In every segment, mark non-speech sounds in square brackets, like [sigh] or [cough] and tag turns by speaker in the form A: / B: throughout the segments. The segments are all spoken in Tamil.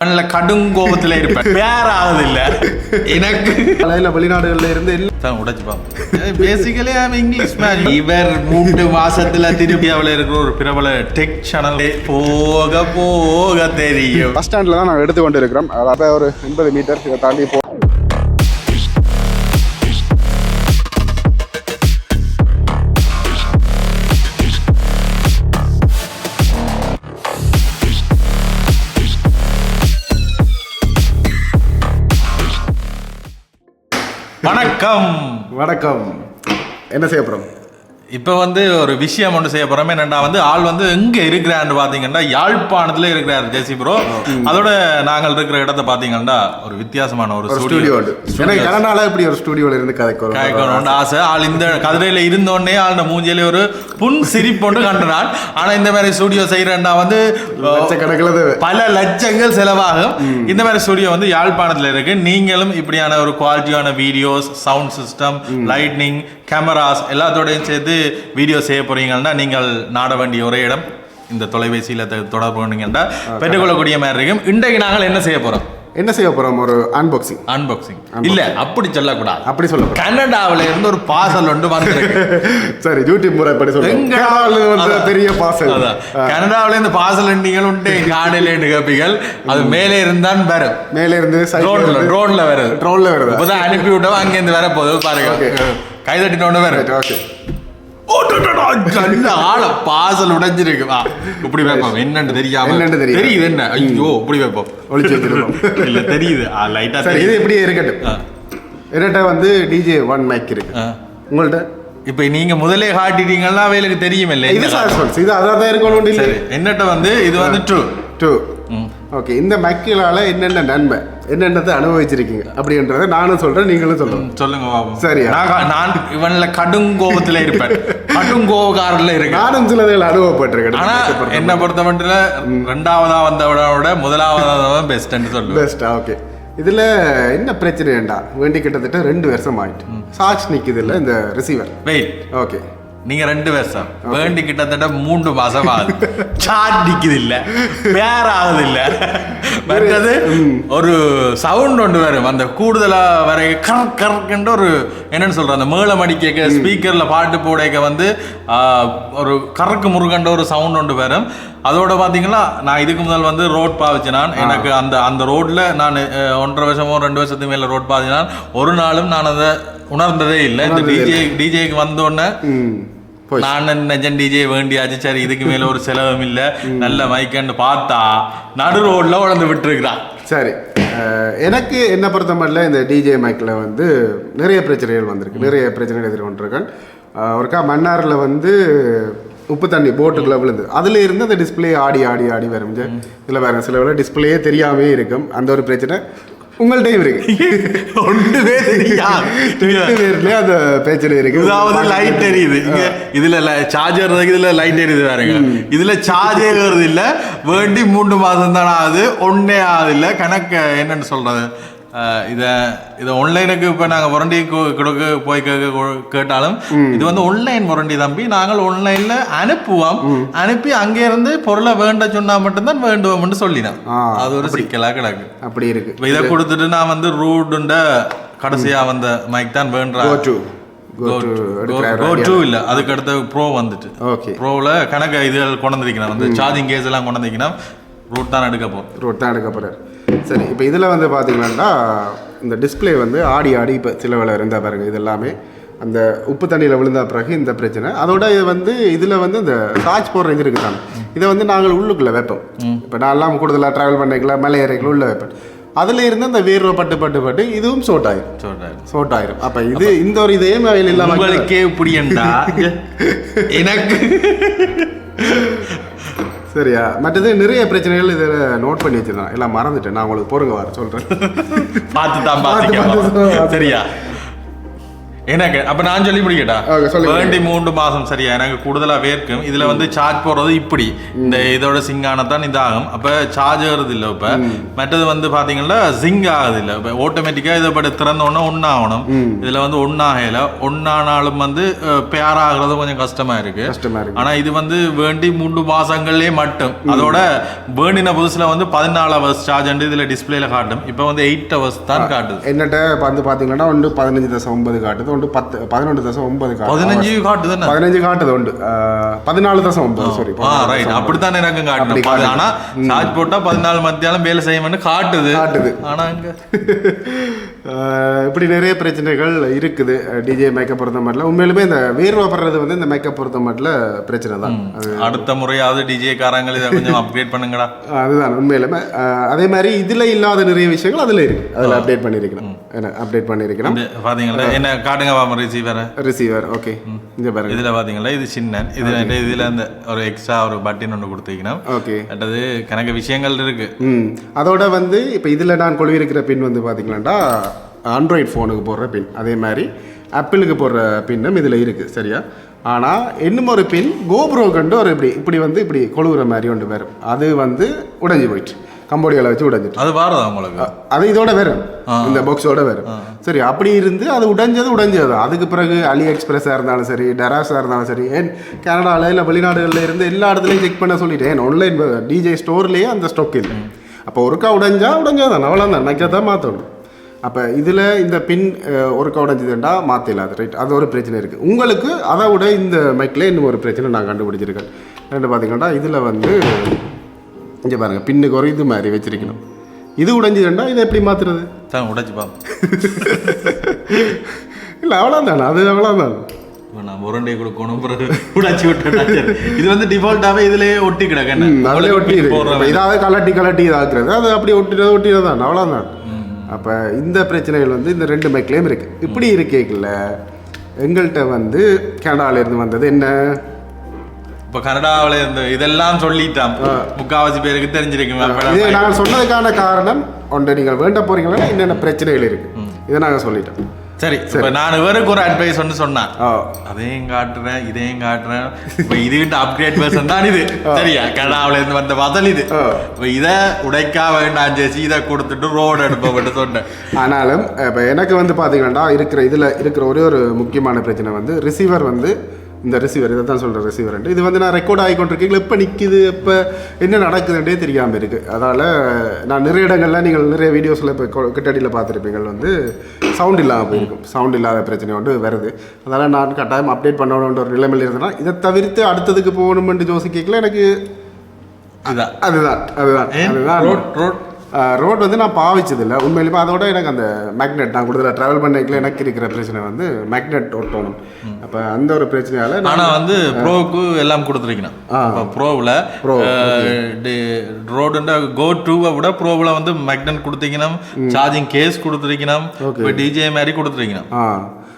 A: நல்ல கடும் கோபத்துல இருப்பேன். வேற ஆகுது இல்ல. எனக்கு
B: அலையில வெளிநாடுகள்ல இருந்து எல்லாம்
A: தான் உடைச்சுப்பான் பேசிக்கலி இங்கிலீஷ் மேன் இவர் மூன்று மாசத்துல திருப்பியாவில் இருக்கிற ஒரு பிரபல டெக் சேனல் போக போக தெரியும்.
B: பஸ் ஸ்டாண்ட்ல தான் நாங்கள் எடுத்து கொண்டு இருக்கிறோம் அதாவது ஒரு எண்பது மீட்டர் இதை தாண்டி போ
A: வணக்கம்.
B: வணக்கம். என்ன செய்ய போறோம்?
A: இப்போ வந்து ஒரு விஷயம் ஒன்று செய்ய போறோமே. என்னடா வந்து ஆள் வந்து எங்க இருக்கிறான்னு பாத்தீங்கன்னா யாழ்ப்பாணத்துல இருக்கிறார் ஜெசி ப்ரோ. அதோட நாங்கள் இருக்கிற இடத்த பாத்தீங்கன்னா ஒரு வித்தியாசமான ஒரு
B: ஸ்டுடியோ. கனடால இப்படி ஒரு ஸ்டுடியோல இருந்து கதைக்கு வரும்
A: காய்க்கணும்னு ஆசை. ஆள் இந்த கதிரையில இருந்தோடனே ஆள் மூஞ்சியில ஒரு புன் சிரிப்பொண்டு கண்டுனான் ஆனா இந்த மாதிரி ஸ்டுடியோ செய்யறேன்டா வந்து. பல லட்சங்கள் செலவாகும். இந்த மாதிரி ஸ்டுடியோ வந்து யாழ்ப்பாணத்துல இருக்கு. நீங்களும் இப்படியான ஒரு குவாலிட்டியான videos sound system lightning cameras எல்லாத்தோடையும் சேர்த்து வீடியோ செய்ய போறீங்கன்னா நீங்கள் நாட வேண்டிய ஒரே இடம். இந்த தொலைபேசியில தொடர்பு கொண்டீங்கன்னா பெற்றுக்கொள்ளக்கூடிய மாதிரி இருக்கும் இன்றைக்கு நாங்கள் என்ன செய்ய போறோம்?
B: என்ன செய்ய போறோம்? ஒரு அன்பாக்சிங்
A: அன்பாக்சிங் இல்ல அப்படி சொல்லக்கூடாது.
B: அப்படி சொல்ல
A: கனடாவுல இருந்து ஒரு பார்சல் ஒன்று வந்திருக்கு. [laughs]
B: சரி யூடியூப் முறைப்படி சொல்லுங்க. பெரிய பாசல்
A: அதான். கனடாவுல இருந்து பார்சல் நீங்கள் உண்டு. [laughs] காணல கேப்பீங்கள் அது மேலே இருந்தான் வரும்
B: மேலே இருந்து
A: ட்ரோன்ல ட்ரோன்ல வருது.
B: ட்ரோன்ல வருதா.
A: இப்பதான் அனுப்பி விட்டோம் அங்க இருந்து வர போகுது பாருங்க.
B: Okay.
A: கைதட்டினோட வரும்
B: ஓகே
A: ஆள பார்சல் உடைஞ்சிருக்கு. வா இப்படி வைப்போம். என்னன்னு தெரியாம.
B: என்னன்னு தெரியாது.
A: தெரியுது என்ன? ஐயோ இப்படி வைப்போம்.
B: ஒளிச்சு வச்சிருக்கோம்
A: இல்ல தெரியுது. லைட்டா
B: சரி இது இப்படியே இருக்கட்டும். என்கிட்ட வந்து டிஜே ஒன் மைக் இருக்கு. உங்கள்ட்ட?
A: இப்ப நீங்க முதலே காட்டிட்டீங்கன்னா அவைகளுக்கு தெரியும்
B: இது
A: இல்லை
B: சாஸ்பன்ஸ் இது அதான் தான் இருக்கணும்
A: சரி என்னட்ட வந்து இது வந்து ட்ரூ
B: டூ ஓகே இந்த மைக்கிலால என்னென்ன நன்மை என்னென்னதை அனுபவிச்சிருக்கீங்க? அப்படின்றத நானும் சொல்றேன் நீங்களும்
A: சொல்லுங்க. பாப்போம்
B: சரியா?
A: நான் இவன்ல கடும் கோபத்துல இருப்பேன். [laughs] கடும் கோபக்காரர்ல இருக்கேன்.
B: நானும் சிலதுகள் அனுபவப்பட்டிருக்கேன்.
A: ஆனா என்ன பொறுத்த மட்டும் ரெண்டாவதா வந்தவட விட முதலாவதா பெஸ்ட்னு சொல்லுவேன்.
B: பெஸ்டா ஓகே இதுல என்ன பிரச்சனைண்டா வேண்டி கிட்டத்தட்ட ரெண்டு வருஷம் ஆயிட்டு சார்ஜ் நிக்குது இல்ல இந்த ரிசீவர்
A: வெயிட்
B: ஓகே
A: நீங்க ரெண்டு வருஷம் வேண்டி கிட்டத்தட்ட மூன்று மாசம் ஆகுது சார்ஜ் நிக்குது இல்ல வேற ஆகுது இல்ல மற்றது ஒரு சவுண்ட் ஒன்று வரும் அந்த கூடுதலா வர கர் கர்க்குன்ற ஒரு என்னன்னு சொல்ற அந்த மேளம் அடிக்க ஸ்பீக்கர்ல பாட்டு போடைக்க வந்து ஒரு கறக்கு முருகன்ற ஒரு சவுண்ட் ஒன்று வரும் அதோட பாத்தீங்கன்னா நான் இதுக்கு முதல் வந்து ரோட் பாவிச்சு நான் எனக்கு அந்த அந்த ரோட்ல நான் ஒன்றரை வருஷமோ ரெண்டு வருஷத்துக்கு மேல ரோட் பாவிச்சு நான் ஒரு நாளும் நான் அதை உணர்ந்ததே இல்லை. இந்த டிஜே டிஜேக்கு வந்தோடனே நான் நெஜன் டிஜே வேண்டியாச்சு சரி இதுக்கு மேல ஒரு செலவும் இல்ல. நல்ல மைக்கன்னு பார்த்தா நடு ரோட்ல உழந்து விட்டுருக்கிறான்.
B: சரி. எனக்கு என்ன பொறுத்த மட்டும் இந்த டிஜே மைக்கில் வந்து நிறைய பிரச்சனைகள் வந்திருக்கு. நிறைய பிரச்சனைகள் எதிர்கொண்டிருக்கேன். ஒருக்கா மன்னாரில் வந்து உப்பு தண்ணி போட்டுக்குள்ள விழுந்து அதுல இருந்து அந்த டிஸ்பிளே ஆடி ஆடி ஆடி வரும். இதில் வேற சில வேலை டிஸ்பிளேயே தெரியாமே இருக்கும். அந்த ஒரு பிரச்சனை. உங்கள்கிட்டயும் இருக்கு
A: ஒன்றுமே தெரியாது
B: ரெண்டு பேர்லயே அந்த பிரச்சனை இருக்கு.
A: இதாவது லைட் எரியுது இங்க இதுல சார்ஜர் இதுல லைட் எரியுது பாருங்க. இதுல சார்ஜ் ஏறுறது இல்ல. வேண்டி மூன்று மாசம் தானே ஆகுது ஒன்னே ஆகுது இல்ல. கணக்கு என்னன்னு சொல்றது? இத இத ஆன்லைனுக்கு இப்ப நாங்க வாரண்டி கொடுக்க போய் கேட்டாலும் இது வந்து ஆன்லைன் வாரண்டி தம்பி. நாங்கள் ஆன்லைன்ல அனுப்புவோம். அனுப்பி அங்கே இருந்து பொருளை வேண்ட சொன்னா மட்டும்தான் வேண்டுவோம்னு சொல்லினான்
B: ஆ,
A: அது ஒரு சிக்கலா கிடக்கு.
B: அப்படி இருக்கு.
A: இதை கொடுத்துட்டு நான் வந்து ரூடுண்ட கடைசியா வந்த மைக் தான் வேண்டா
B: கோ டு கோ டு எடுக்கிற
A: கோ டூ இல்ல. அதுக்கு அடுத்து ப்ரோ வந்துட்டு.
B: ஓகே
A: ப்ரோவில் கணக்கு இதுகள் கொண்டு வந்து சார்ஜிங் கேஸ் எல்லாம் கொண்டு ரூட் தான் எடுக்க போகிறோம்
B: ரோட் தான் எடுக்க போகிறார் சரி இப்போ இதில் வந்து பார்த்தீங்கன்னா இந்த டிஸ்ப்ளே வந்து ஆடி ஆடி இப்போ சில வேலை இருந்தால் பாருங்க இது எல்லாமே அந்த உப்பு தண்ணியில் விழுந்த பிறகு இந்த பிரச்சனை. அதோட இது வந்து இதில் வந்து இந்த சார்ஜ் போடுற இது இருக்குது தானே இதை வந்து நாங்கள் உள்ளுக்குள்ளே வைப்போம். இப்போ நான் எல்லாம் கூடுதலாக ட்ராவல் பண்ணிக்கல மலை ஏறைகள் உள்ள வைப்பேன். அதில் இருந்து அந்த வேர்வை பட்டு பட்டு பட்டு இதுவும் சோட் ஆயிரும். சோட் ஆயிரும். அப்போ இது இந்த ஒரு இதே வகையில் இல்லாமல்
A: உங்களுக்கே இப்படியண்டா [laughs] எனக்கு
B: சரியா? மற்றது நிறைய பிரச்சனைகள் இதில் நோட் பண்ணி வச்சிருந்தேன் எல்லாம் மறந்துட்டேன். நான் உங்களுக்கு பொறுங்க வர சொல்கிறேன்
A: பார்த்து தான்
B: பார்த்து.
A: சரியா? எனக்கு அப்ப நான் சொல்லி
B: சொல்லுங்க.
A: வேண்டி மூன்று மாசம் சரியா? எனக்கு கூடுதலா வேர்க்கும். இதுல வந்து சார்ஜ் போடுறது இப்படி. இந்த இதோட சிங்க் ஆனதான் இதாகும். அப்ப சார்ஜ் ஆகுறது இல்ல இப்ப. மற்றது வந்து பாத்தீங்கன்னா சிங்க் ஆகுது இல்ல. இப்ப ஆட்டோமேட்டிக்கா இதை படி திறந்த உடனே ஒன்னாகணும் இதுல வந்து ஒன்னாகல ஒன்னானாலும் வந்து பேர் ஆகுறது கொஞ்சம் கஷ்டமா இருக்கு. ஆனா இது வந்து வேண்டி மூன்று மாசங்கள்லயே மட்டும். அதோட வேண்டின புதுசுல வந்து பதினாலு ஹவர்ஸ் சார்ஜ் இதுல டிஸ்பிளேல காட்டும். இப்ப வந்து எயிட் ஹவர்ஸ் தான் காட்டுது.
B: என்னட்ட வந்து பார்த்தீங்கன்னா ஒன்று பதினஞ்சு தசம் ஒன்பது காட்டுது ஒன்று பத்து பதினொன்று தசம் ஒன்பது காட்டுது
A: பதினஞ்சு காட்டுது
B: பதினஞ்சு காட்டுது உண்டு. பதினாலு தசம் ஒன்பது சாரி
A: ரைட் அப்படித்தான் எனக்கு காட்டணும் பது- ஆனா சார்ஜ் போட்டா பதினாலு மத்தியானம் வேலை செய்யணும்னு காட்டுது.
B: காட்டுது.
A: ஆனா [laughs]
B: இப்படி நிறைய பிரச்சனைகள் இருக்குது. டிஜே மேக்கப் பொறுத்த மட்டும் உண்மையிலுமே இந்த வேர்வை படுறது வந்து இந்த மேக்கப் பொறுத்த மட்டும் பிரச்சனை தான்.
A: அடுத்த முறையாவது டிஜே காரங்கள் இதை கொஞ்சம் அப்கிரேட் பண்ணுங்கடா.
B: அதுதான் உண்மையிலுமே. அதே மாதிரி இதுல இல்லாத நிறைய விஷயங்கள் அதுல இருக்கு. அதுல அப்டேட் பண்ணியிருக்கணும் என்ன அப்டேட் பண்ணியிருக்கணும்
A: இது பாத்தீங்களா என்ன காட்டுங்க பாம ரிசீவரை
B: ரிசீவர் ஓகே இங்க பாருங்க.
A: இதுல பாத்தீங்களா இது சின்ன இதுல இதுல இந்த ஒரு எக்ஸ்ட்ரா ஒரு பட்டின் ஒன்று கொடுத்தீங்கன்னா
B: ஓகே
A: அடுத்தது கணக்கு விஷயங்கள் இருக்கு.
B: ம். அதோட வந்து இப்போ இதில் நான் கொழுவிருக்கிற பின் வந்து பார்த்தீங்களாண்டா ஆண்ட்ராய்ட் ஃபோனுக்கு போடுற பின் அதே மாதிரி ஆப்பிளுக்கு போடுற பின்னும் இதில் இருக்குது சரியா? ஆனால் இன்னும் ஒரு பின் கோப்ரோ கண்டு ஒரு இப்படி இப்படி வந்து இப்படி கொழுவுற மாதிரி ஒன்று வரும். அது வந்து உடைஞ்சு போயிட்டு கம்போடியாவில் வச்சு உடைஞ்சிட்டு
A: அது வாரதா உங்களுக்கு?
B: அது இதோட வரும். இந்த பாக்ஸோட வரும். சரி அப்படி இருந்து அது உடைஞ்சது உடைஞ்சது. அதுக்கு பிறகு அலி எக்ஸ்பிரஸாக இருந்தாலும் சரி டெராஸாக இருந்தாலும் சரி ஏன் கனடாவில் இல்லை வெளிநாடுகளில் இருந்து எல்லா இடத்துலையும் செக் பண்ண சொல்லிட்டேன் ஏன் ஆன்லைன் டிஜே ஸ்டோர்லேயே அந்த ஸ்டாக் இல்லை. அப்போ ஒருக்கா உடைஞ்சா உடைஞ்சாதான். அவ்வளோதான் நக்கா தான் மாற்றணும் அப்போ இதில் இந்த பின் அஹ், ஒருக்கா உடைஞ்சதுண்டா மாற்றிடலாது ரைட் அது ஒரு பிரச்சனை இருக்குது உங்களுக்கு அதை விட இந்த மைக்கில் இன்னும் ஒரு பிரச்சனை நான் கண்டுபிடிச்சிருக்கேன். ரெண்டு பார்த்தீங்கன்னா இதில் வந்து இங்கே பாருங்கள் பின்னுக்கு ஒரு இது மாதிரி வச்சிருக்கணும். இது உடைஞ்சதுண்டா இதை எப்படி மாற்றுறது
A: தான் பாப்போம். [laughs]
B: இல்லை அவ்வளோதானே அது அவ்வளோதான்
A: நான் முரண்டை கொடுக்கணும் உடைச்சு சரி. இது வந்து டிஃபால்ட்டாவே இதுலயே ஒட்டி கிடக்கு என்ன?
B: அதிலே ஒட்டி இருக்கு
A: போடுற
B: இப்ப இதாவது கலட்டி கலட்டி இதாக்குறது. அது அப்படி ஒட்டினது ஒட்டினது தான் அவ்வளோதான் அப்போ இந்த பிரச்சனைகள் வந்து இந்த ரெண்டு மைக்லேயும் இருக்கு. இப்படி இருக்கேக்கல எங்கள்கிட்ட வந்து கனடால இருந்து வந்தது என்ன?
A: இப்ப கனடாவுல இந்த இதெல்லாம் சொல்லிட்டான். முக்காவாசி பேருக்கு தெரிஞ்சிருக்கும். அப்ப
B: இது நாங்கள் சொன்னதுக்கான காரணம் ஒன்று நீங்கள் வேண்ட போறீங்களா? என்னென்ன பிரச்சனைகள் இருக்கு? இதை நாங்கள் சொல்லிட்டோம்.
A: சரி இப்ப நான் இவருக்கு ஒரு அட்வைஸ் ஒன்று சொன்னேன் அதையும் காட்டுறேன் இதையும் காட்டுறேன். இப்ப இதுகிட்ட அப்கிரேட் வெர்ஷன் தான் இது. சரியா? கனடாவுல இருந்து வந்த வதல் இது. இப்ப இதை உடைக்கா வேண்டாம் ஜெசி. இதை கொடுத்துட்டு ரோடு எடுப்போம் சொன்னேன்.
B: ஆனாலும் இப்போ எனக்கு வந்து பார்த்தீங்கன்னா இருக்கிற இதில் இருக்கிற ஒரே ஒரு முக்கியமான பிரச்சனை வந்து ரிசீவர் வந்து இந்த ரிசீவர் இதை தான் சொல்கிறேன் ரிசீவர் இது வந்து நான் ரெக்கார்ட் ஆகி கொண்டிருக்கீங்களா எப்போ நிற்குது எப்போ என்ன நடக்குதுன்றே தெரியாமல் இருக்குது அதனால் நான் நிறைய இடங்கள்ல நீங்கள் நிறைய வீடியோஸில் இப்போ கிட்டடியில் பார்த்துருப்பீங்க வந்து சவுண்ட் இல்லாமல் போயிருக்கும். சவுண்ட் இல்லாத பிரச்சனை ஒன்று வருது. அதனால் நான் கட்டாயம் அப்டேட் பண்ணணுன்ற ஒரு நிலைமையில் இருந்தேன்னா இதை தவிர்த்து அடுத்ததுக்கு போகணுமென்று யோசிக்கல எனக்கு
A: இதுதான்
B: அதுதான் அதுதான் அதுதான்.
A: ரோட்
B: வந்து நான் பாவிச்சதில்லை. உண்மையிலுமே அதோட எனக்கு அந்த மேக்னெட் நான் கூடுதலாக ட்ராவல் பண்ணைக்கில் எனக்கு இருக்கிற பிரச்சனை வந்து மேக்னெட் ஒட்டணும் அப்போ அந்த ஒரு பிரச்சனையால நான்
A: ஆனா வந்து ப்ரோவுக்கு எல்லாம் கொடுத்துருக்கணும். இப்போ ப்ரோவில்
B: Pro,
A: ரோடுன்ற கோ டூவை விட ப்ரோவில் வந்து மேக்னட் கொடுத்தீங்கன்னா சார்ஜிங் கேஸ் கொடுத்துருக்கணும். இப்போ டிஜே மாதிரி கொடுத்துருக்கணும்.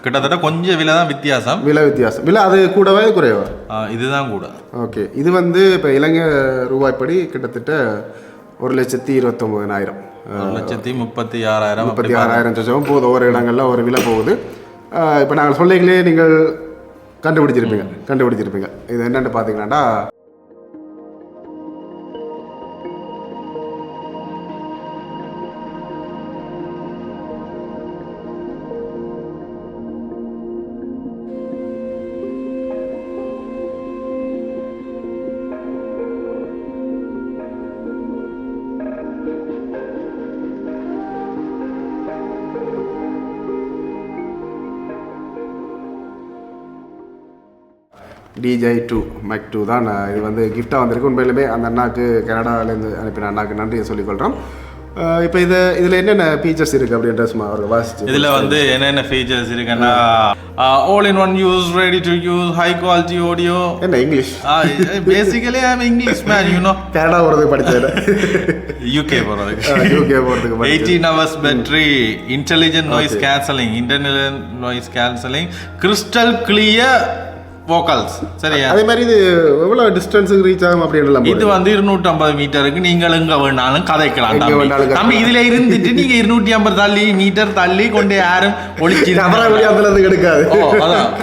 A: கிட்டத்தட்ட கொஞ்சம் விலை தான் வித்தியாசம்.
B: விலை வித்தியாசம். விலை அது கூடவா குறைவா?
A: இதுதான் கூட.
B: ஓகே இது வந்து இப்போ இலங்கை ரூபாய்ப்படி கிட்டத்தட்ட ஒரு லட்சத்தி இருபத்தொம்போதனாயிரம்.
A: ஒரு லட்சத்தி முப்பத்தி ஆறாயிரம்
B: முப்பத்தி ஆறாயிரம் சொச்சம். போகுது ஒவ்வொரு இடங்கள்ல ஒரு விலை போகுது. இப்போ நாங்கள் சொல்லிங்களே நீங்கள் கண்டுபிடிச்சிருப்பீங்க கண்டுபிடிச்சிருப்பீங்க. இது என்னென்னு பார்த்தீங்கன்னாடா டிஜே டூ மேக் டூ தான் இது வந்து கிஃப்டாக வந்திருக்கு. உண்மையிலுமே அந்த அண்ணாக்கு கனடாலேருந்து அனுப்பின அண்ணாக்கு நன்றியை சொல்லிக்கொள்கிறோம் இப்போ இது இதில் என்னென்ன ஃபீச்சர்ஸ் இருக்குது அப்படின்ற சும்மா அவர் வாசிச்சு
A: இதுல வந்து என்னென்ன ஃபீச்சர்ஸ் இருக்குன்னா all in one use ready to use high quality audio
B: என்ன English
A: basically I'm English man you know
B: Canada போகிறதுக்கு படித்தது
A: யூகே போறதுக்கு.
B: யூகே போகிறதுக்கு
A: eighteen hours battery intelligent noise cancelling intelligent noise cancelling crystal clear vocals சரியா?
B: அதே மாதிரி இது எவ்வளோ டிஸ்டன்ஸுக்கு ரீச் ஆகும் அப்படின்றலாம்
A: இது வந்து இருநூற்றி ஐம்பது மீட்டருக்கு நீங்கள் எங்க வேணாலும் கதைக்கலாம். தம்பி. இதுல இருந்துட்டு நீங்க இருநூற்றி ஐம்பது தள்ளி மீட்டர் தள்ளி கொண்டு யாரும் [laughs]
B: அதுல இருந்து எடுக்காது.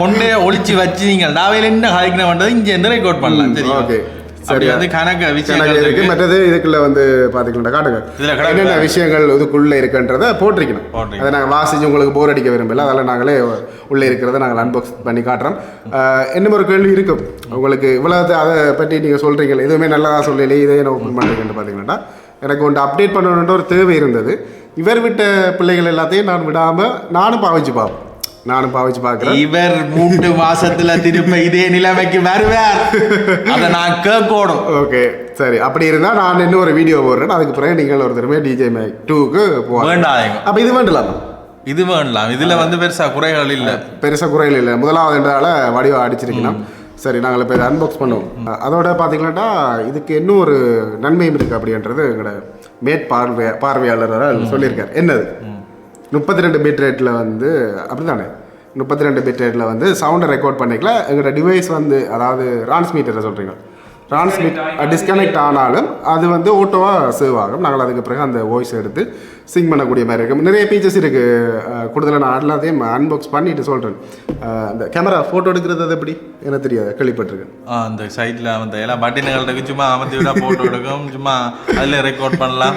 A: கொண்டே ஒளிச்சு வச்சு நீங்க டாவையில என்ன கதைக்கணும் பண்றது இங்க இருந்து ரெக்கார்ட் பண்ணலாம் சரி
B: ஓகே
A: அப்படி வந்து கணக்கு விஷயங்கள்
B: இருக்கு. மற்றது இதுக்குள்ள வந்து பாத்தீங்கன்னா காட்டுங்க. என்னென்ன விஷயங்கள் இதுக்குள்ள இருக்குன்றத போட்டிருக்கணும். அதை நாங்கள் வாசிச்சு உங்களுக்கு போர் அடிக்க விரும்பல. அதெல்லாம் நாங்களே உள்ள இருக்கிறத நாங்கள் அன்பாக்ஸ் பண்ணி காட்டுறோம். இன்னும் ஒரு கேள்வி இருக்கும் உங்களுக்கு இவ்வளவு அதை பற்றி நீங்க சொல்றீங்க எதுவுமே நல்லதா சொல்லலையே இதே என்ன ஓப்பன் பண்ணுறீங்கன்னு பார்த்தீங்கன்னா எனக்கு ஒன்று அப்டேட் பண்ணணுன்ற ஒரு தேவை இருந்தது. இவர் விட்ட பிள்ளைகள் எல்லாத்தையும் நான் விடாம நானும் பாவிச்சு பார்ப்பேன் நானும் பாவிச்சு பார்க்குறேன்.
A: இவர் மூன்று மாசத்துல திரும்ப இதே நிலைமைக்கு வருவார். அத நான் கேட்கணும்.
B: ஓகே சரி. அப்படி இருந்தால் நான் இன்னும் ஒரு வீடியோ போடுறேன். அதுக்கு பிறகு நீங்கள் ஒரு தடவை டிஜே மேக் டூக்கு
A: வேண்டாம்.
B: அப்போ இது வேண்டலாமா.
A: இது வேண்டாம். இதுல வந்து பெருசா குறைகள் இல்ல.
B: பெருசாக குறையில் இல்லை. முதலாவது என்றால வடிவம் அடிச்சிருக்கணும். சரி நாங்கள் இப்போ இதை அன்பாக்ஸ் பண்ணுவோம். அதோட பார்த்தீங்கன்னா இதுக்கு இன்னும் ஒரு நன்மையும் இருக்குது அப்படின்றது எங்களோட மேட் பார்வை பார்வையாளர் சொல்லியிருக்காரு. என்னது? முப்பத்தி ரெண்டு பிட் ரேட்டில் வந்து அப்படிதானே முப்பத்தி ரெண்டு பிட் ரேட்டில் வந்து சவுண்டை ரெக்கார்ட் பண்ணிக்கல. எங்களோட டிவைஸ் வந்து அதாவது ரான்ஸ்மீட்டரை சொல்கிறீங்க டிரான்ஸ்மிட் டிஸ்கனெக்ட் ஆனாலும் அது வந்து ஓட்டோவாக சேவ் ஆகும். நாங்கள் அதுக்கு பிறகு அந்த வாய்ஸ் எடுத்து சிங் பண்ணக்கூடிய மாதிரி இருக்கும் நிறைய ஃபீச்சர்ஸ் இருக்குது கூடுதலாக நான் எல்லாத்தையும் அன்பாக்ஸ் பண்ணிட்டு சொல்கிறேன் அந்த கேமரா ஃபோட்டோ எடுக்கிறது அது எப்படி? எனக்கு தெரியாது. கேள்விப்பட்டிருக்கேன்.
A: அந்த சைட்ல அந்த எல்லாம் பட்டின்கள் இருக்கு. சும்மா அமர்த்தி விட போட்டோ எடுக்கும். சும்மா அதுல ரெக்கார்ட் பண்ணலாம்.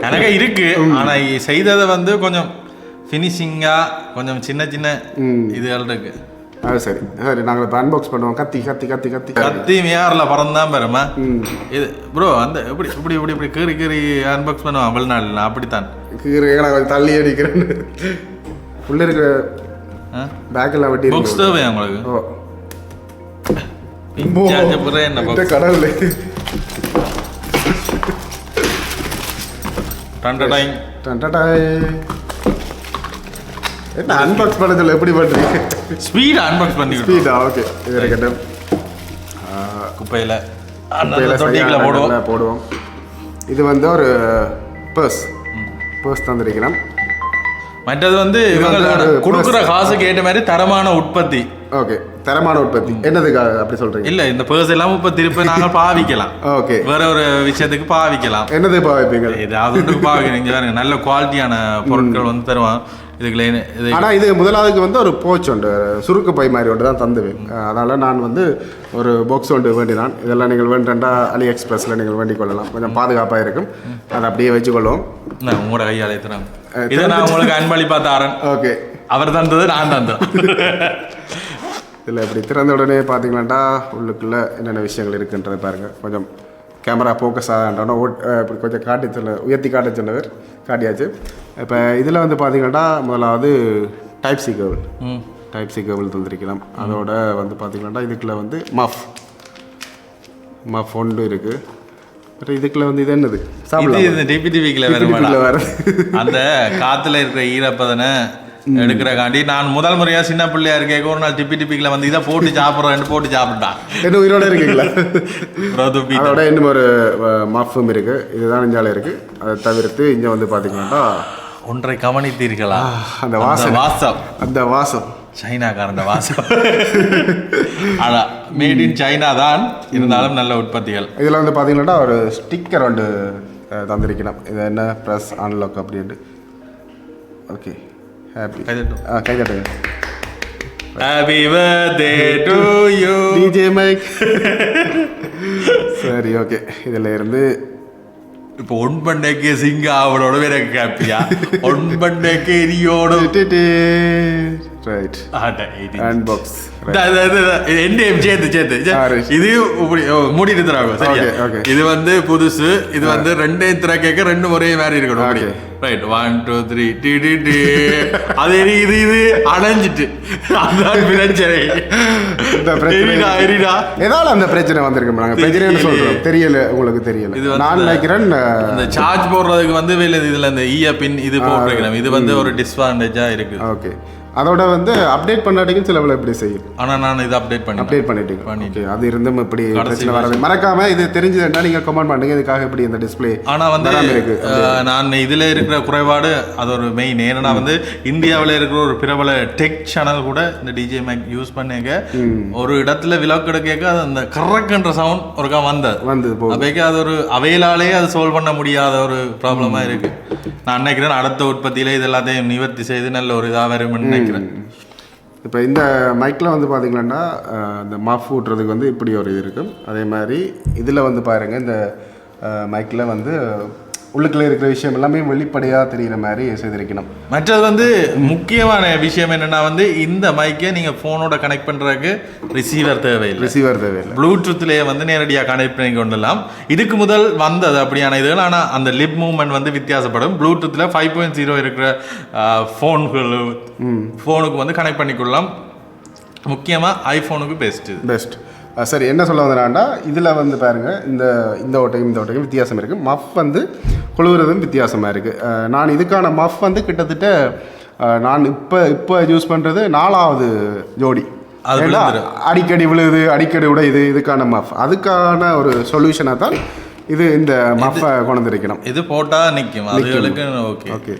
A: கணக்க இருக்கு. ஆனா இ- செய்ததை வந்து கொஞ்சம் ஃபினிஷிங்கா கொஞ்சம் சின்ன சின்ன இதுகள் இருக்கு
B: அது சரி. சரி. நாங்கள் இப்போ அன்பாக்ஸ் பண்ணுவோம். கத்தி கத்தி கத்தி கத்தி.
A: கத்தி மேரில் பறந்தான் பெருமா இது ப்ரோ அந்த இப்படி இப்படி இப்படி இப்படி கீறி கீறி அன்பாக்ஸ் பண்ணுவான் வெளிநாடுல அப்படித்தான்.
B: கொஞ்சம் தள்ளி அடிக்கிறேன் உள்ளே இருக்கிற பேக்கெல்லாம் வெட்டி
A: புக்ஸ் தேவை உங்களுக்கு?
B: ஓ.
A: என்ன?
B: கடவுளே.
A: டண்டடைங்.
B: டண்டடாய். என்ன அன்பாக்ஸ் பண்ணதில்ல எப்படி பண்றீங்க?
A: ஸ்பீட் அன்பாக்ஸ் பண்ணிக்கிட்டோம்
B: ஸ்பீடா ஓகே இது இருக்கட்டும்
A: குப்பையில.
B: சரியான
A: போடுவோம்.
B: போடுவோம். இது வந்து ஒரு பர்ஸ் பர்ஸ் தந்திருக்கிறோம்.
A: மற்றது வந்து கொடுக்குற காசுக்கு ஏற்ற மாதிரி தரமான உற்பத்தி.
B: ஓகே தரமான உற்பத்தி. என்னதுக்காக அப்படி சொல்றீங்க?
A: இல்ல இந்த பர்ஸ் எல்லாம் இப்ப திருப்பி நாங்க பாவிக்கலாம்.
B: ஓகே
A: வேற ஒரு விஷயத்துக்கு பாவிக்கலாம்.
B: என்னது இப்போ வைப்பீங்க
A: ஏதாவது பாருங்க நல்ல குவாலிட்டியான பொருட்கள் வந்து தருவான் இதுக்குள்ள என்ன- இது
B: முதலாவதுக்கு வந்து ஒரு போச் உண்டு. சுருக்கு பை மாதிரி ஒன்று தான் தந்துவேன். அதனால நான் வந்து ஒரு பாக்ஸ் ஒன்று வேண்டினான் இதெல்லாம் நீங்கள் வேண்டா அலி எக்ஸ்பிரஸ்ல நீங்கள் வேண்டிக் கொள்ளலாம். கொஞ்சம் பாதுகாப்பாக இருக்கும். அதை அப்படியே வச்சுக்கொள்வோம்.
A: உங்களோட கையாலே தராங்க இதை நான் உங்களுக்கு அன்பளிப்பா தாரேன்.
B: ஓகே.
A: அவர் தந்தது நான் தந்தேன். [laughs]
B: இதில் இப்படி திறந்த உடனே பார்த்தீங்கன்னாட்டா உள்ளுக்குள்ளே என்னென்ன விஷயங்கள் இருக்குன்றதை பாருங்க. கொஞ்சம் கேமரா ஃபோக்கஸ் ஆகாண்டோன்னா ஓட் இப்படி கொஞ்சம் காட்டி சொல்ல உயர்த்தி காட்ட சொன்னவர் காட்டியாச்சு. இப்போ இதில் வந்து பார்த்தீங்கன்னா முதலாவது type C cable. Type C cable தந்திருக்கலாம். அதோட வந்து பார்த்தீங்கன்னா இதுக்குள்ள வந்து மஃப் மஃப் ஒன்று இருக்குது அப்புறம் இதுக்குள்ள வந்து இது என்னது? சாப்பிடலாம்.
A: இந்த டிபி
B: டிபிடிபிக்குள்ள
A: வேற
B: வேற
A: அந்த காத்துல இருக்கிற ஈரப்பதனை எடுக்கிறக்காண்டி நான் முதல் முறையா சின்ன பிள்ளையா இருக்கேன். ஒரு நாள் டிப்பி டிப்பிக்குள்ள வந்து இதை போட்டு சாப்பிட்றேன் போட்டு சாப்பிட்டான்
B: என்ன உயிரோட இருக்கீங்களா? அதோட இன்னும் ஒரு மஃபும் இருக்கு. இதுதான் இஞ்சால இருக்கு. அதை தவிர்த்து இங்கே வந்து பார்த்தீங்கன்னா
A: ஒன்றை கவனித்தீர்களா?
B: அந்த
A: அந்த
B: வாசம்
A: வாசம்
B: அந்த வாசம்
A: சைனாக்காரன் வாசம் ஆனா மேட் இன் சைனா தான். இருந்தாலும் நல்ல உற்பத்திகள்.
B: இதில் வந்து பார்த்தீங்கன்னா ஒரு ஸ்டிக்கர் ஒன்று அஹ், தந்திருக்கலாம் இது என்ன? ப்ரெஸ் அன்லாக் அப்படின்ட்டு ஓகே ஹாப்பி. ஆ கைதட்டுங்க
A: happy birthday to you
B: DJ mic சரி ஓகே இதில் இருந்து
A: இப்போ ஒன் பண்டைக்கு சிங்க அவளோட வேற கேப்பியா ஒன் பண்டைக்கு எரியோடு
B: ரைட். ஹேண்ட் பாக்ஸ்
A: சேர்த்து சேர்த்து. இது சரியா?
B: okay.
A: இது வந்து புதுசு இது வந்து ரெண்டையும் திற கேட்க ரெண்டு ஒரே மாதிரி இருக்கணும். Right one two three D D D. அது இது இது அடைஞ்சிட்டு. அதான் பிரச்சனை.
B: எதால அந்த பிரச்சனை வந்திருக்கு நாங்கள் பிரச்சனைன்னு சொல்றோம். தெரியல உங்களுக்கு தெரியல.
A: இது
B: நான் நினைக்கிறேன்
A: இந்த சார்ஜ் போடுறதுக்கு வந்து வெளில இதுல இந்த ஈய பின் இது போட்டிருக்கிறோம். இது வந்து ஒரு டிஸ்அட்வான்டேஜா இருக்கு
B: ஓகே. அதோட வந்து அப்டேட் பண்ணாட்டிக்கும் சில வேலை இப்படி செய்யும்.
A: ஆனா நான் இதை அப்டேட் பண்ணி
B: அப்டேட் பண்ணிட்டீங்க ஓகே அது இருந்தும் இப்படி பிரச்சனை வராது. மறக்காம இது தெரிஞ்சதுன்னா நீங்க கமெண்ட் பண்ணுங்க. இதுக்காக இப்படி இந்த டிஸ்ப்ளே
A: ஆனா வந்து
B: வராம இருக்கு.
A: நான் இதுல இருக்கிற குறைபாடு அது ஒரு மெயின் ஏன்னா வந்து இந்தியாவில் இருக்கிற ஒரு பிரபல டெக் சேனல் கூட இந்த டிஜே மேக் யூஸ் பண்ணிக்க ஒரு இடத்துல எடுக்க அது அந்த கரக்குன்ற சவுண்ட் ஒருக்கா வந்தது.
B: வந்து
A: அப்போக்கே அது ஒரு அவையிலாலே அது சால்வ் பண்ண முடியாத ஒரு ப்ராப்ளமா இருக்கு. நான் நினைக்கிறேன் அடுத்த உற்பத்தியில இது எல்லாத்தையும் நிவர்த்தி செய்து நல்ல ஒரு இதாக வரும்னு நினைக்கிறேன்.
B: இப்போ இந்த மைக்கில் வந்து பார்த்தீங்கன்னா இந்த மாஃப் ஊட்டுறதுக்கு வந்து இப்படி ஒரு இது இருக்கும் அதே மாதிரி இதில் வந்து பாருங்கள் இந்த மைக்கில் வந்து உள்ளுக்குள்ளே இருக்கிற விஷயம் எல்லாமே வெளிப்படையாக தெரிகிற மாதிரி செய்திருக்கணும்.
A: மற்றது வந்து முக்கியமான விஷயம் என்னன்னா வந்து இந்த மைக்கை நீங்க போனோட கனெக்ட் பண்றதுக்கு ரிசீவர் தேவையில்லை.
B: ரிசீவர் தேவையில்லை.
A: ப்ளூடூத்லேயே வந்து நேரடியாக கனெக்ட் பண்ணி கொள்ளலாம். இதுக்கு முதல் வந்தது அப்படியான இதுகள் ஆனால் அந்த லிப் மூவ்மெண்ட் வந்து வித்தியாசப்படும். ப்ளூடூத்தில் ஃபைவ் பாயிண்ட் ஜீரோ இருக்கிற ஃபோன்கள் ஃபோனுக்கு வந்து கனெக்ட் பண்ணிக்கொள்ளலாம். முக்கியமாக ஐஃபோனுக்கு பெஸ்ட் இது.
B: பெஸ்ட் சரி என்ன சொல்ல வந்தேன்னா இதில் வந்து பாருங்கள் இந்த இந்த ஓட்டையும் இந்த ஓட்டையும் வித்தியாசம் இருக்குது மஃப் வந்து குழுவுறதும் வித்தியாசமாக இருக்குது நான் இதுக்கான மஃப் வந்து கிட்டத்தட்ட நான் இப்போ இப்போ யூஸ் பண்ணுறது நாலாவது ஜோடி. அடிக்கடி விழுது அடிக்கடி உடையுது இதுக்கான மஃப். அதுக்கான ஒரு சொல்யூஷனாக தான் இது இந்த மஃபை கொண்டு வந்திருக்கணும்.
A: இது போட்டால் நிற்கும் அதுகளுக்கு ஓகே.
B: ஓகே.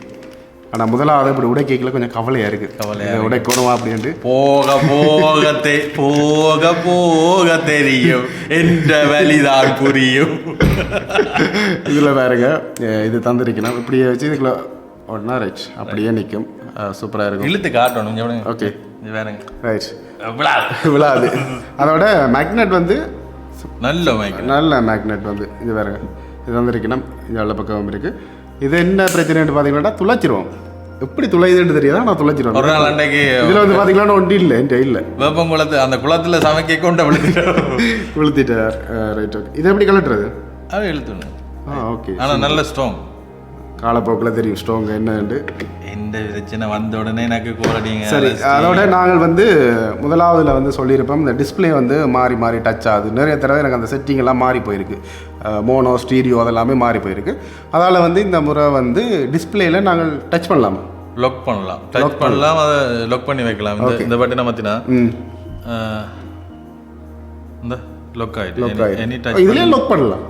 B: ஆனால் முதலாவது இப்படி உடை கேட்கல கொஞ்சம் கவலையாக இருக்குது
A: கவலையா
B: இதை உடைக்கணுமா அப்படின்ட்டு.
A: போக போக தெ போக போக தெரியும். என்ற வழிதான் புரியும்.
B: இதில் பாருங்க இது தந்திருக்கணும். இப்படியே வச்சு இதுக்குள்ள ஒன்றா ரைட் அப்படியே நிற்கும் சூப்பராக இருக்கும்.
A: இழுத்து காட்டணும்.
B: ஓகே
A: இது வேறங்க
B: ரைட்
A: விழாது.
B: விழாது. அதோட மேக்னெட் வந்து
A: நல்ல மைக்
B: நல்ல மேக்னெட் வந்து. இது பாருங்க. இது வந்திருக்கணும் இது நல்ல பக்கம் இருக்குது இது என்ன பிரச்சனைன்னு பார்த்தீங்கன்னா துளைச்சிருவோம். எப்படி துளையுதுன்னு தெரியாதா? நான் துளைச்சிருவேன்
A: ஒரு நாள் அன்னைக்கு
B: இதில் வந்து பார்த்தீங்கன்னா ஒன்றும் இல்லை என்கிட்ட இல்லை.
A: வேப்பங்குளத்து அந்த குளத்துல சமைக்க கொண்டு
B: விழுத்திட்டார் ரைட் ஓகே இது எப்படி கலட்டுறது
A: அது? இழுத்துணும்
B: ஆ ஓகே
A: ஆனா நல்ல ஸ்ட்ராங்
B: காலப்போக்கில் தெரியும் ஸ்ட்ராங் என்னன்னு
A: எந்த பிரச்சனை வந்த உடனே எனக்கு கோரடிங்க
B: சரி அதோட நாங்கள் வந்து முதலாவதுல வந்து சொல்லியிருப்போம் இந்த டிஸ்ப்ளே வந்து மாறி மாறி டச் ஆகுது. நிறைய தடவை எனக்கு அந்த செட்டிங் எல்லாம் மாறி போயிருக்கு. மோனோ ஸ்டீரியோ அதெல்லாமே மாறி போயிருக்கு. அதால் வந்து இந்த முறை வந்து டிஸ்பிளேல நாங்கள் டச் பண்ணலாமா.
A: லொக் பண்ணலாம். டச் பண்ணலாம். அதை லொக் பண்ணி வைக்கலாம். இந்த மாத்தினா?
B: ம்.
A: அஹ், இந்த? லொக்
B: ஓ,
A: டச்
B: இதுலயே லாக் பண்ணலாம்.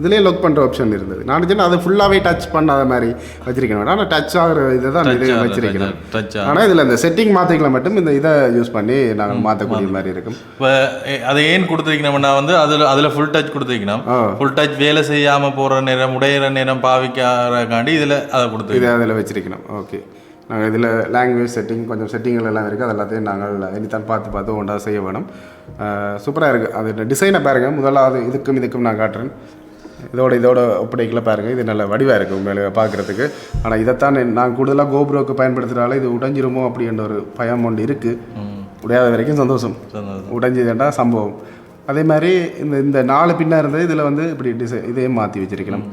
B: இதுலயே லாக் பண்ணுற ஆப்ஷன் இருந்தது நான் சொன்ன அதை ஃபுல்லாகவே டச் பண்ணாத மாதிரி வச்சிருக்கேன் ஆனால் டச் ஆகிற இதை தான் இது வச்சிருக்கிறேன்
A: டச்
B: ஆனால் இதில் இந்த செட்டிங் மாற்றிக்கலாம் மட்டும் இந்த இதை யூஸ் பண்ணி நாங்கள் மாற்றக்கூடிய மாதிரி இருக்கும்.
A: இப்போ அதை ஏன் கொடுத்துருக்கணும்னா வந்து அதில் அதில் ஃபுல் டச் கொடுத்துருக்கணும். ஃபுல் டச் வேலை செய்யாமல் போகிற நேரம் உடையிற நேரம் பாவிக்காரக்காண்டி இதில் அதை கொடுத்து
B: இதை அதில் வச்சிருக்கணும். ஓகே நாங்கள் இதில் லாங்குவேஜ் செட்டிங் கொஞ்சம் செட்டிங்கள் எல்லாம் இருக்குது அது எல்லாத்தையும் நாங்கள் இனித்தான் பார்த்து பார்த்து ஒன்றா செய்ய வேணும். சூப்பராக இருக்குது அது டிசைனை பாருங்க. முதலாவது இதுக்கும் இதுக்கும் நான் காட்டுறேன். இதோட இதோட ஒப்படைக்கல பாருங்க. இது நல்ல வடிவாக இருக்குது உண்மையில பார்க்குறதுக்கு. ஆனால் இதைத்தான் நான் கூடுதலாக கோபுரோக்கு பயன்படுத்துகிறால இது உடைஞ்சிருமோ அப்படின்ற ஒரு பயம் ஒன்று இருக்குது உடையாத வரைக்கும் சந்தோஷம். உடைஞ்சதுண்டா சம்பவம். அதே மாதிரி இந்த இந்த நாலு பின்னா இருந்தது இதில் வந்து இப்படி டிசை இதையும் மாற்றி வச்சிருக்கலாம்.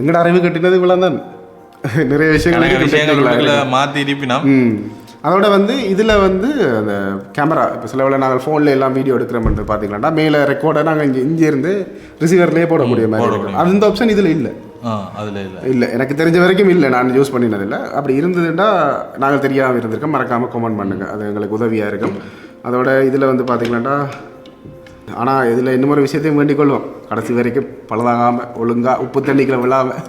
B: எங்கட அறிவு கட்டினது இவ்வளோ தான் நிறைய விஷயங்கள்
A: விஷயங்கள். மாற்றி இருப்பினா
B: அதோட வந்து இதில் வந்து அந்த கேமரா இப்போ சில வேளை நாங்கள் ஃபோனில் எல்லாம் வீடியோ எடுக்கிறோம்னு பார்த்தீங்கன்னா மேலே ரெக்கார்டை நாங்கள் இங்கே இங்கே இருந்து ரிசீவர்லேயே மாதிரி இருக்கும் அந்த ஆப்ஷன் இதில் இல்லை.
A: அதில் இல்லை.
B: இல்லை எனக்கு தெரிஞ்ச வரைக்கும் இல்லை நான் யூஸ் பண்ணினதில்லை அப்படி இருந்ததுன்னா நாங்கள் தெரியாமல் இருந்திருக்கோம். மறக்காமல் கமெண்ட் பண்ணுங்கள் அது எங்களுக்கு உதவியாக இருக்கும். அதோட இதில் வந்து பார்த்தீங்கன்னா ஆனால் இதில் இன்னும் ஒரு விஷயத்தையும் வேண்டிக் கொள்வோம். கடைசி வரைக்கும் பழுதாகாமல் ஒழுங்காக உப்பு தண்ணிக்குள்ள விழாமல்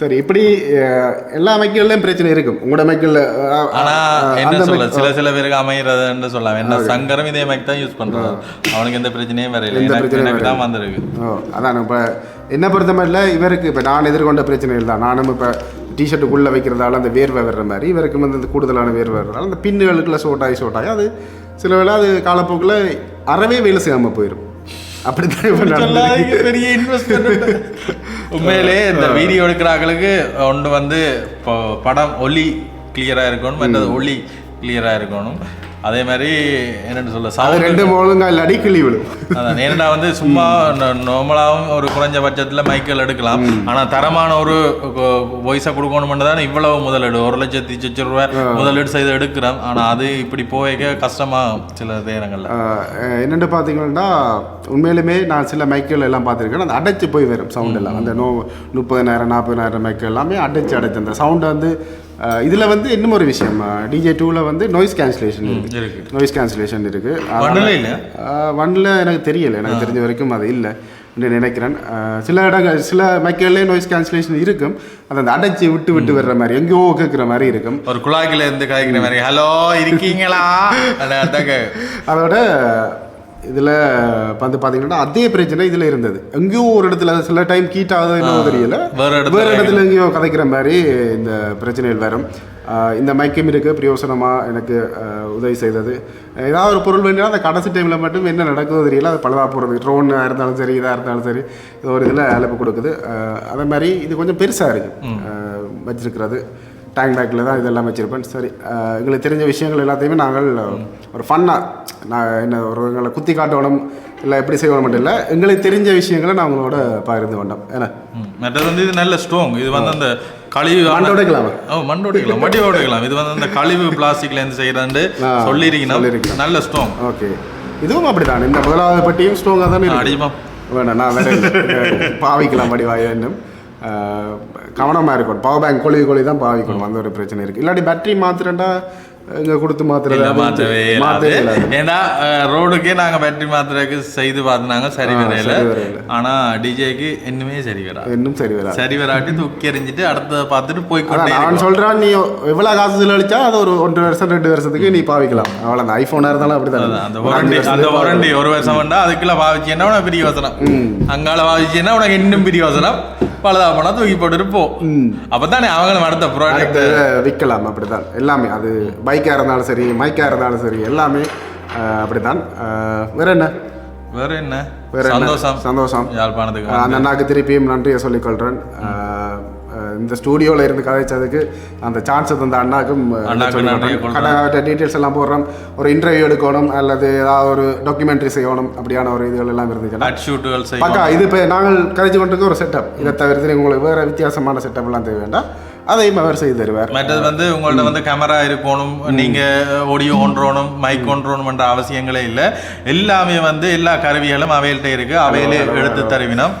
B: சரி இப்படி எல்லா மைக்கள்லையும் பிரச்சனை இருக்கும். உங்களோட
A: ஆனா என்ன சொல்ல சில சில பேருக்கு அமைகிறதுன்னு சொல்லலாம். என்ன சங்கரம் இதே மாதிரி தான் யூஸ் பண்றாரு அவனுக்கு எந்த பிரச்சனையும்
B: எந்த
A: எனக்கு
B: பிரச்சனையும்
A: தான் வந்திருக்கு.
B: ஓ அதான் இப்போ என்ன பொறுத்த மாதிரில இவருக்கு இப்போ நான் எதிர்கொண்ட பிரச்சனைகள் தான். நானும் இப்போ டிஷர்ட்டுக்குள்ளே வைக்கிறதால அந்த வேர்வை வர்ற மாதிரி இவருக்கு வந்து கூடுதலான வேர்வை வர்றதால அந்த பின்னுகளுக்குள்ள சோட்டாகி சோட்டாகி அது சில வேளை அது காலப்போக்கில் அறவே வேலை செய்யாமல் போயிடும். அப்படித்தான்
A: பெரிய இன்வெஸ்ட்மெண்ட் [laughs] உண்மையிலே இந்த வீடியோ எடுக்கிறாங்களுக்கு ஒன்று வந்து படம் ஒலி கிளியரா இருக்கணும் மற்றது ஒளி கிளியரா இருக்கணும். அதே மாதிரி என்னன்னு சொல்ல சவுண்ட்
B: ரெண்டு மூலங்க இல்லாடி கிளி விடும்
A: அதான் ஏன்னா வந்து சும்மா நார்மலாகவும் ஒரு குறைஞ்ச பட்சத்தில் மைக்கேல் எடுக்கலாம். ஆனால் தரமான ஒரு வாய்ஸை கொடுக்கணும் தான் இவ்வளவு முதலீடு ஒரு லட்சத்தி சொச்ச ரூபாய் முதலீடு செய்து எடுக்கிறோம் ஆனால் அது இப்படி போய்க்க கஷ்டமா சில நேரங்கள்ல.
B: என்னென்னு பார்த்தீங்கன்னா உண்மையிலுமே நான் சில மைக்கேல் எல்லாம் பார்த்துருக்கேன். அந்த அடைச்சு போய் வரும் சவுண்ட் எல்லாம். அந்த நோ முப்பதினாயிரம் நாற்பதினாயிரம் மைக்கேல் எல்லாமே அடைச்சு அடைச்சு. அந்த சவுண்டை வந்து இதில் வந்து இன்னும் ஒரு விஷயம். டிஜே டூவில் வந்து நாய்ஸ் கேன்சலேஷன் இருக்குது
A: இருக்கு.
B: நாய்ஸ் கேன்சலேஷன் இருக்குது ஒன்ல எனக்கு தெரியல. எனக்கு தெரிஞ்ச வரைக்கும் அது இல்லை நினைக்கிறேன். சில இடங்கள் சில மைக்கேல்லே நாய்ஸ் கேன்சலேஷன் இருக்கும். அது அந்த அடைச்சி விட்டு விட்டு வர்ற மாதிரி எங்கேயோ கேட்குற மாதிரி இருக்கும்.
A: ஒரு குழாய்க்குள்ள இருந்து கதைக்கிற மாதிரி ஹலோ இருக்கீங்களா? [laughs]
B: அதோட இதில் வந்து பார்த்தீங்கன்னா அதே பிரச்சனை இதில் இருந்தது. எங்கேயோ ஒரு இடத்துல சில டைம் கீட் ஆகுது என்னவோ தெரியல.
A: வேற இடத்துல
B: எங்கேயோ கதைக்கிற மாதிரி இந்த பிரச்சனைகள் வரும். இந்த மைக்கம் இருக்கு பிரயோசனமாக எனக்கு உதவி செய்தது. ஏதாவது ஒரு பொருள் வேண்டினா அந்த கடைசி டைமில் மட்டும் என்ன நடக்குதோ தெரியல. அது பழுதாக போகிறது ட்ரோனாக இருந்தாலும் சரி இதாக இருந்தாலும் சரி இது ஒரு இதில் அழைப்பு கொடுக்குது. அதே மாதிரி இது கொஞ்சம் பெருசாக இருக்குது வச்சிருக்கிறது. டேங்க் பேக்கில் தான் இதெல்லாம் வச்சுருப்பேன். சரி எங்களுக்கு தெரிஞ்ச விஷயங்கள் எல்லாத்தையுமே நாங்கள் ஒரு ஃபன்னாக நான் என்ன ஒரு எங்களை குத்தி காட்டணும் இல்லை எப்படி செய்யணும் மட்டும் இல்லை எங்களுக்கு தெரிஞ்ச விஷயங்களை நான் உங்களோட பகிர்ந்து கொண்டோம். ஏன்னா.
A: மற்றது வந்து இது நல்ல ஸ்ட்ராங் இது வந்து அந்த கழிவு
B: மண்டை உடைக்கலாமா?
A: ஓ மண்டு உடைக்கலாம். மடி உடைக்கலாம். இது வந்து அந்த கழிவு பிளாஸ்டிக்ல இருந்து செய்யறாண்டு
B: ஆ,
A: சொல்லியிருக்கணும்
B: சொல்லியிருக்கணும்.
A: நல்ல ஸ்ட்ராங்
B: ஓகே. இதுவும் அப்படிதான் இந்த முதலாவது பட்டியும் ஸ்ட்ராங்காக தானே.
A: அடிமா
B: வேணாம் நான் வேற. [laughs] பாவிக்கலாம் படி வாயன்னும் கவனமாக இருக்கணும். பவர் பேங்க் கொழி கொழி தான் பாவிக்கணும். அந்த ஒரு பிரச்சனை இருக்குது இல்லாட்டி பேட்டரி மாத்திரண்டா இங்கே கொடுத்து மாத்திரம்
A: இல்ல மாற்றவே ஏன்னா ரோடுக்கே நாங்க பேட்டரி மாத்துறதுக்கு செய்து பார்த்தாங்க சரி வரையில.
B: சரி வரையில.
A: ஆனா டிஜேக்கு இன்னுமே சரி வரா
B: இன்னும் சரி வராது.
A: சரி வராட்டி தூக்கி எறிஞ்சிட்டு அடுத்ததை பார்த்துட்டு போய்
B: நான். சொல்கிறேன் நீ எவ்வளோ காசு செலவழிச்சா அது ஒரு ஒன்றரை வருஷம் ரெண்டு வருஷத்துக்கு நீ பாவிக்கலாம். அவ்வளோ அந்த ஐஃபோனாக இருந்தாலும் அப்படி
A: அதான், அந்த வாரண்டி அந்த வாரண்டி ஒரு வருஷம் வேண்டா அதுக்குள்ள பாவிச்சேன்னா உனக்கு பெரிய வசனம் அங்கால பாவிச்சேன்னா உனக்கு இன்னும் பெரிய வசனம் பழுதா போனா தூக்கி போட்டுட்டு போ. அப்பதானே அவங்களும் அடுத்த ப்ராடக்ட்
B: அடுத்து விற்கலாம் அப்படிதான் எல்லாமே அது பைக்காக இருந்தாலும் சரி மைக்காக இருந்தாலும் சரி எல்லாமே அஹ், வேற என்ன?
A: வேற என்ன?
B: வேற?
A: சந்தோஷம்.
B: சந்தோஷம்.
A: யாழ்ப்பாணத்துக்கு
B: அந்த அண்ணாக்கு திருப்பியும் நன்றியை சொல்லிக்கொள்கிறேன் இந்த ஸ்டூடியோவில் இருந்து கதைச்சதுக்கு அந்த சான்ஸ் தந்த அண்ணாக்கும் டீட்டெயில்ஸ் எல்லாம் போடுறோம் ஒரு இன்டர்வியூ எடுக்கணும் அல்லது ஏதாவது ஒரு டாக்குமெண்ட்ரி செய்யணும் அப்படியான ஒரு இதுகள் எல்லாம் இருந்துச்சுன்னா. பக்கா இது இப்போ நாங்கள் கழிச்சு கொண்டிருக்க ஒரு செட்டப் இதை தவிர்த்து உங்களுக்கு வேறு வித்தியாசமான செட்டப் எல்லாம் தேவை வேண்டாம் அதையும் அவர் செய்து தருவார்.
A: மற்றது வந்து உங்கள்ட்ட வந்து கேமரா இருக்கணும் நீங்க ஆடியோ ஒன்றோணும் மைக் ஒன்றோணும்ன்ற அவசியங்களே இல்லை. எல்லாமே வந்து எல்லா கருவிகளும் அவையில்ட்ட இருக்கு. அவையிலே எடுத்து தருவினம்.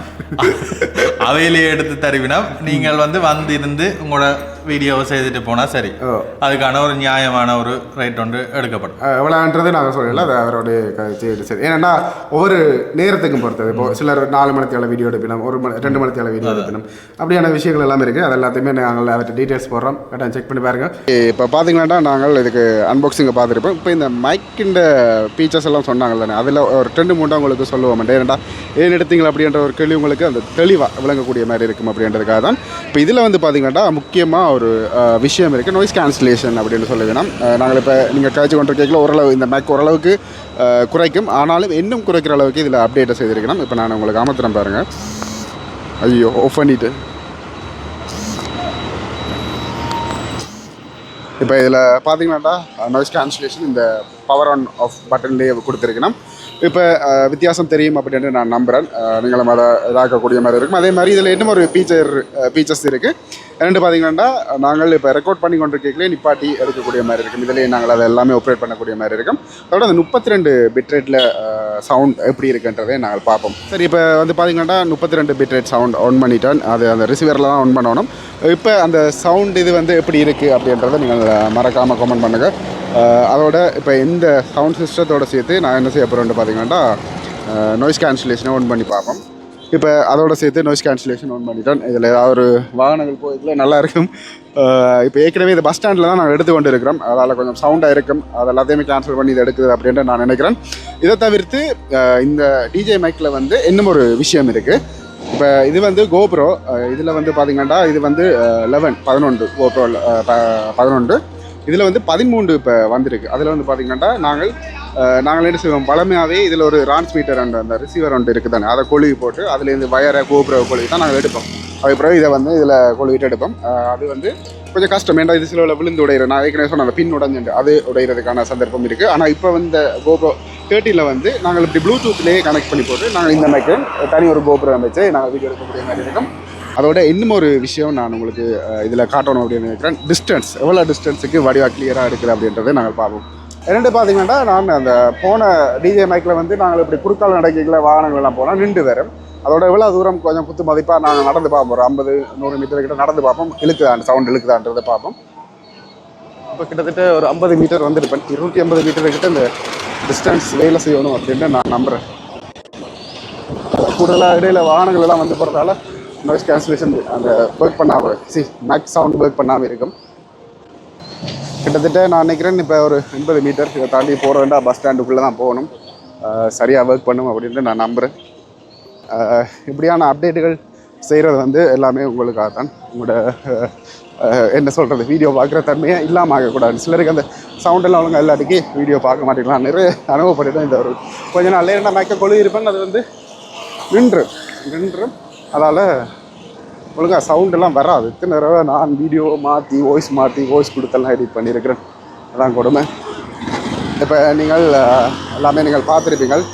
A: அவையிலே எடுத்து தருவினம். நீங்கள் வந்து வந்திருந்து உங்களோட வீடியோவை செய்துட்டு போனா சரி.
B: ஓ.
A: அதுக்கான ஒரு நியாயமான ஒரு ரேட் ஒன்று எடுக்கப்படும்.
B: எவ்வளோன்றது நாங்கள் சொல்லல அது அவருடைய கழிச்சு சரி. ஏன்னா ஒவ்வொரு நேரத்துக்கும் பொறுத்தது. இப்போ சிலர் நாலு மணித்தேல வீடியோ எடுப்பினோம் ஒரு மணி ரெண்டு மணித்தேல வீடியோ எடுப்பினோம். அப்படியான விஷயங்கள் எல்லாமே இருக்குது அது எல்லாத்தையுமே நாங்கள் அவர்கிட்ட டீட்டெயில்ஸ் போடுறோம். கரெக்டாக செக் பண்ணி பாருங்க. இப்போ பார்த்தீங்கன்னா நாங்கள் இதுக்கு அன்பாக்சிங்கை பார்த்துருப்போம். இப்போ இந்த மைக்கின்ற ஃபீச்சர்ஸ் எல்லாம் சொன்னாங்கல்ல அதில் ஒரு ரெண்டு மூணு உங்களுக்கு சொல்லுவோம். ஏன்டா ஏன் எடுத்தீங்களா அப்படின்ற ஒரு கேள்வி உங்களுக்கு அந்த தெளிவாக விளங்கக்கூடிய மாதிரி இருக்கும் அப்படின்றதுக்காக தான் இப்போ இதில் வந்து பார்த்தீங்கன்னா முக்கியமாக ஒரு விஷயம் இருக்குது நோய்ஸ் கேன்சலேஷன் அப்படின்னு சொல்ல வேணாம். நாங்கள் இப்போ நீங்கள் கழிச்சு கொண்டு கேட்கல ஓரளவு இந்த மேக் ஓரளவுக்கு குறைக்கும். ஆனாலும் இன்னும் குறைக்கிற அளவுக்கு இதில் அப்டேட்டை செய்திருக்கணும். இப்போ நான் உங்களுக்கு அமர்த்துறேன் பாருங்கள் ஐயோ ஆஃப் பண்ணிட்டு. இப்போ இதில் பார்த்தீங்கன்னாடா நாய்ஸ் கேன்சலேஷன் இந்த பவர் ஆன் ஆஃப் பட்டன்லேயே கொடுத்துருக்கணும். இப்போ வித்தியாசம் தெரியும் அப்படின்னு நான் நம்புகிறேன் நீங்களும் அதை இதாக்கக்கூடிய மாதிரி இருக்கும். அதே மாதிரி இதில் இன்னும் ஒரு ஃபீச்சர் ஃபீச்சர்ஸ் இருக்குது ரெண்டு பார்த்தீங்கன்னா நாங்கள் இப்போ ரெக்கார்ட் பண்ணி கொண்டிருக்கீங்களே நிப்பாட்டி எடுக்கக்கூடிய மாதிரி இருக்கும். இதிலேயே நாங்கள் அதை எல்லாமே ஆப்ரேட் பண்ணக்கூடிய மாதிரி இருக்கும். அதோட அந்த முப்பத்தி ரெண்டு பிட்ரேட்டில் சவுண்ட் எப்படி இருக்குன்றதை நாங்கள் பார்ப்போம். சரி இப்போ வந்து பார்த்தீங்கன்னா முப்பத்தி ரெண்டு பிட்ரேட் சவுண்ட் ஆன் பண்ணிட்டேன். அது அந்த ரிசீவரில் தான் ஆன் பண்ணணும். இப்போ அந்த சவுண்ட் இது வந்து எப்படி இருக்குது அப்படின்றத நீங்கள் மறக்காமல் கமெண்ட் பண்ணுங்கள் அதோட இப்போ இந்த சவுண்ட் சிஸ்டத்தோட சேர்த்து நான் என்ன செய்ய போகிறேன்னு பார்த்தீங்கன்னா நாய்ஸ் கேன்சலேஷனை ஒன் பண்ணி பார்ப்போம். இப்போ அதோட சேர்த்து நாய்ஸ் கேன்சலேஷன் ஒன் பண்ணிட்டேன் இதில் ஏதாவது ஒரு வாகனங்கள் போயதில் நல்லா இருக்கும். இப்போ ஏற்கனவே இது பஸ் ஸ்டாண்டில் தான் நாங்கள் எடுத்து கொண்டு இருக்கிறோம் அதால் கொஞ்சம் சவுண்டாக இருக்கும். அது எல்லாத்தையுமே கேன்சல் பண்ணி இதை எடுக்குது அப்படின்ட்டு நான் நினைக்கிறேன். இதை தவிர்த்து இந்த டிஜே மைக்கில் வந்து இன்னும் ஒரு விஷயம் இருக்குது இப்போ இது வந்து கோப்ரோ இதில் வந்து பார்த்திங்கன்னா இது வந்து லெவன் பதினொன்று கோப்ரோ பதினொன்று. இதில் வந்து பதிமூன்று இப்போ வந்திருக்கு. அதில் வந்து பார்த்தீங்கன்னா நாங்கள் நாங்கள் என்ன செய்வோம்? பழமையாகவே இதில் ஒரு டிரான்ஸ்மீட்டர் அண்ட் அந்த ரிசீவர் ஒன்று இருக்குது தானே அதை கொழுவி போட்டு அதுலேருந்து வயரை கோபுர கொழுவி தான் நாங்கள் எடுப்போம். அதுக்கு பிறகு இதை வந்து இதில் கொழுவிட்டு எடுப்போம். அது வந்து கொஞ்சம் கஷ்டம். ஏன்டா இது சிலவில் விழுந்து உடையிற நான் ஏற்கனவே சொன்ன அந்த பின் உடஞ்சுண்டு அது உடையிறதுக்கான சந்தர்ப்பம் இருக்குது ஆனால் இப்போ வந்து கோபுரம் தேர்ட்டியில் வந்து நாங்கள் இப்படி ப்ளூடூத்லேயே கனெக்ட் பண்ணி போட்டு நாங்கள் இந்த மாதிரி தனி ஒரு கோபுரம் வச்சு நாங்கள் வீடியோ எடுக்கக்கூடிய மாதிரி இருக்கும். அதோட இன்னும் ஒரு விஷயம் நான் உங்களுக்கு இதில் காட்டணும் அப்படின்னு நினைக்கிறேன். டிஸ்டன்ஸ் எவ்வளோ டிஸ்டன்ஸுக்கு வடிவா கிளியராக இருக்குது அப்படின்றத நாங்கள் பார்ப்போம். ரெண்டு பார்த்தீங்கன்னா நான் அந்த போன டிஜே மைக்கில் வந்து நாங்கள் இப்படி குறுக்கால் நடக்கல வாகனங்கள்லாம் போனால் நின்று வரும். அதோட எவ்வளோ தூரம் கொஞ்சம் குத்து மதிப்பாக நாங்கள் நடந்து பார்ப்போம். ஒரு ஐம்பது நூறு மீட்டர் கிட்ட நடந்து பார்ப்போம். இழுக்குதான் சவுண்ட் இழுக்குதான்றதை பார்ப்போம். இப்போ கிட்டத்தட்ட ஒரு ஐம்பது மீட்டர் வந்துருப்பேன். இருநூற்றி ஐம்பது மீட்டர் கிட்ட இந்த டிஸ்டன்ஸ் வேலை செய்யணும் அப்படின்னு நான் நம்புகிறேன் கூடுதலாக இடையில வாகனங்கள் எல்லாம் வந்து போகிறதால நாய்ஸ் கேன்சலேஷன் அந்த ஒர்க் பண்ணாமல் சி மேக் சவுண்ட் ஒர்க் பண்ணாமல் இருக்கும். கிட்டத்தட்ட நான் நினைக்கிறேன் இப்போ ஒரு எண்பது மீட்டர் இதை தாண்டி போகிற வேண்டாம் பஸ் ஸ்டாண்டுக்குள்ளே தான் போகணும். சரியாக ஒர்க் பண்ணும் அப்படின்ட்டு நான் நம்புகிறேன் இப்படியான அப்டேட்டுகள் செய்கிறது வந்து எல்லாமே உங்களுக்காக தான் உங்களோட என்ன சொல்கிறது வீடியோ பார்க்குற தன்மையை இல்லாமல் ஆகக்கூடாது. சிலருக்கு அந்த சவுண்டெல்லாம் ஒழுங்காக இல்லாட்டிக்கு வீடியோ பார்க்க மாட்டேங்கலாம் நிறைய அனுபவப்பட்டு இந்த ஒரு கொஞ்ச நாள் நான் மேக்க கொழு இருப்பேன். அது வந்து நின்று நின்று அதால் ஒழுங்காக சவுண்டெல்லாம் வராது. இத்தனை தடவை நான் வீடியோ மாற்றி வாய்ஸ் மாற்றி வாய்ஸ் கொடுத்தெல்லாம் எடிட் பண்ணியிருக்கிறேன். அதான் கொடுமை. இப்போ நீங்கள் எல்லாமே நீங்கள் பார்த்துருப்பீங்கள்.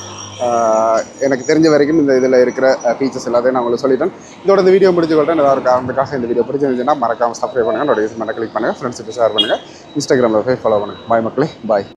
B: எனக்கு தெரிஞ்ச வரைக்கும் இந்த இதில் இருக்கிற ஃபீச்சர்ஸ் எல்லாத்தையும் நான் உங்களுக்கு சொல்லிட்டேன். இதோட இந்த வீடியோ முடிச்சுக்கொள்கிறேன் நல்லா ஏதாவது ஒரு இந்த வீடியோ பிடிச்சிருந்துச்சுன்னா மறக்காமல் சப்ஸ்கிரைப் பண்ணுங்கள் நோட்டிஃபிகேஷன் கிளிக் பண்ணுங்கள் ஃப்ரெண்ட்ஸுக்கு ஷேர் பண்ணுங்கள் இன்ஸ்டாகிராமில் போய் ஃபாலோ பண்ணுங்கள் பாய் மக்களே. பாய்